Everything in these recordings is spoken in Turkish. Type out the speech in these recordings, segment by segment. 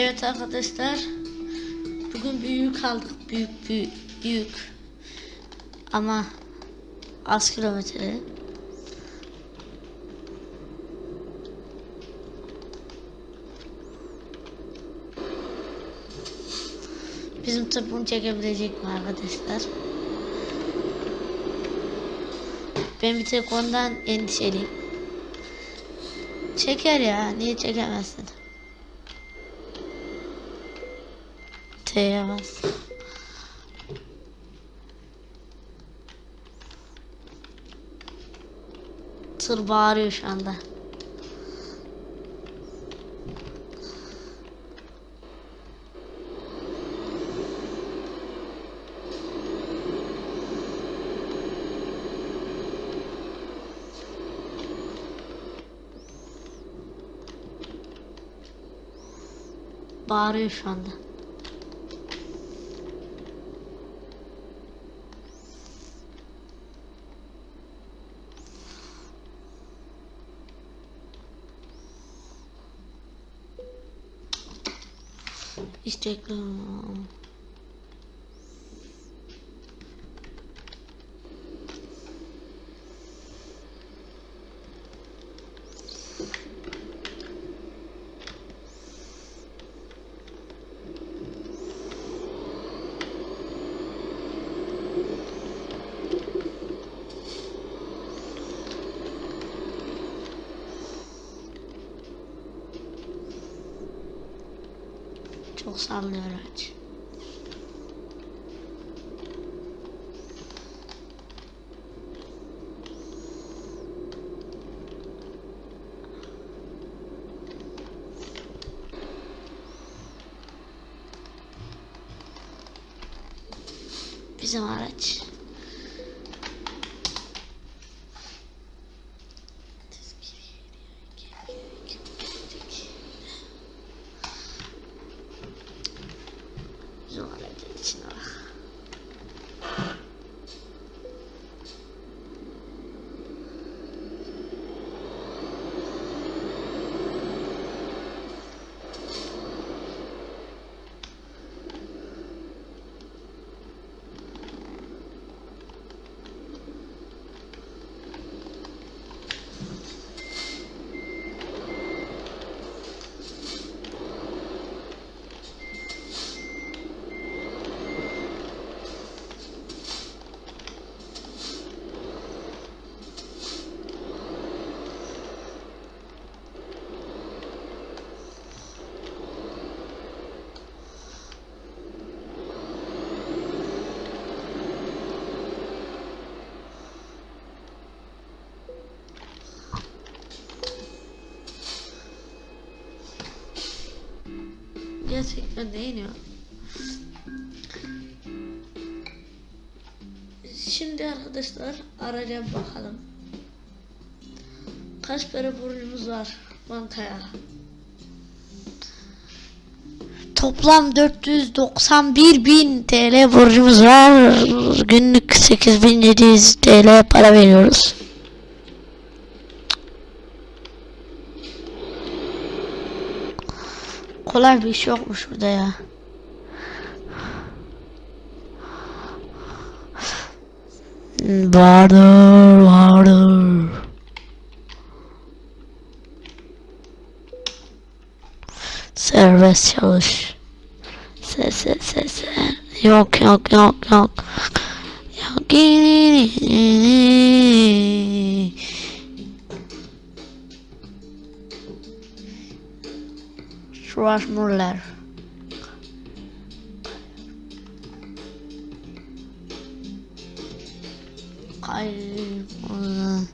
Evet arkadaşlar. Bugün büyük aldık. Büyük büyük büyük. Ama az kilometre. Bizim tır bunu çekebilecek mi arkadaşlar? Ben bir tek ondan endişeliyim. Çeker ya. Niye çekemezsin? T'ye bas. Tır bağırıyor şu anda. Bağırıyor şu anda. İşte Çok sallıyor aç. Bizim araç. Gerçekten de iniyor. Şimdi arkadaşlar araca bakalım. Kaç para borcumuz var bankaya? Toplam 491 bin TL borcumuz var. Günlük 8700 TL para veriyoruz. Kolay bir iş yokmuş burada ya. Vardır, vardır. Serbest çalış. Se se se se. Yok yok yok yok. Yok. Kayboldu.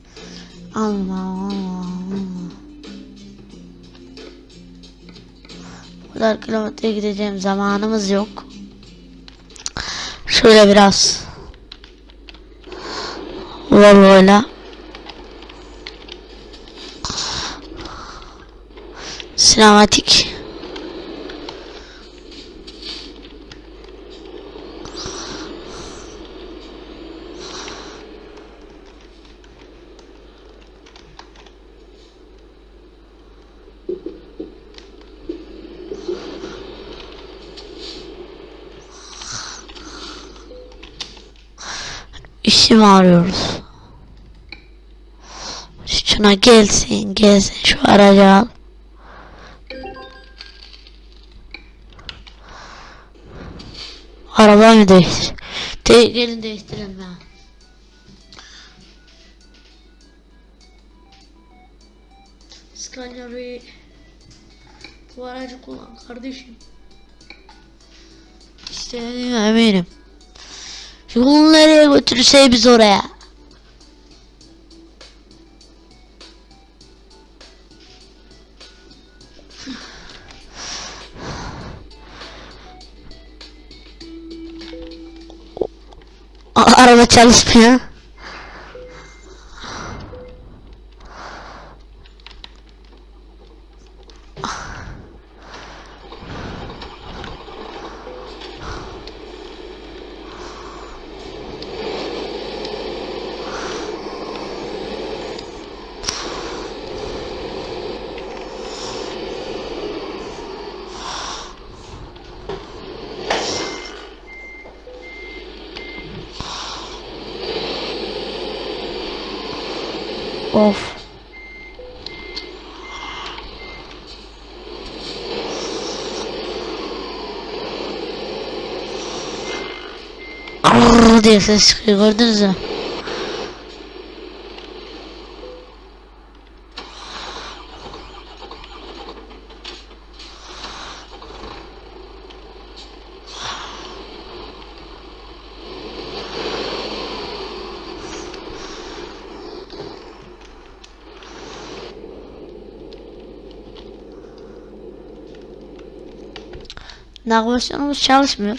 Allah Allah Allah. Bu kadar kilometre gideceğim zamanımız yok. Şöyle biraz Volvo'yla sinematik Kim arıyoruz? Şuna gelsin gelsin şu aracı al. Arabayı mı değiştir? De gelin değiştirelim ya. Scania. Bu aracı kullan kardeşim. İstediğime eminim. Yolu nereye götürürse biz oraya. Araba çalışmıyor. Of. Deus, siz gördünüz mü? Navigasyonumuz çalışmıyor.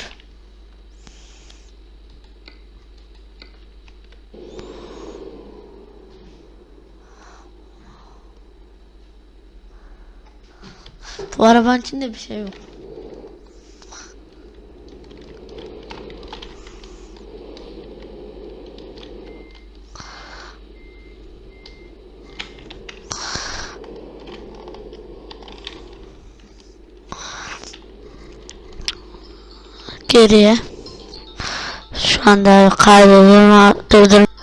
Bu arabanın içinde bir şey yok. Geriye. Şu anda kayboluyorum. Durdur.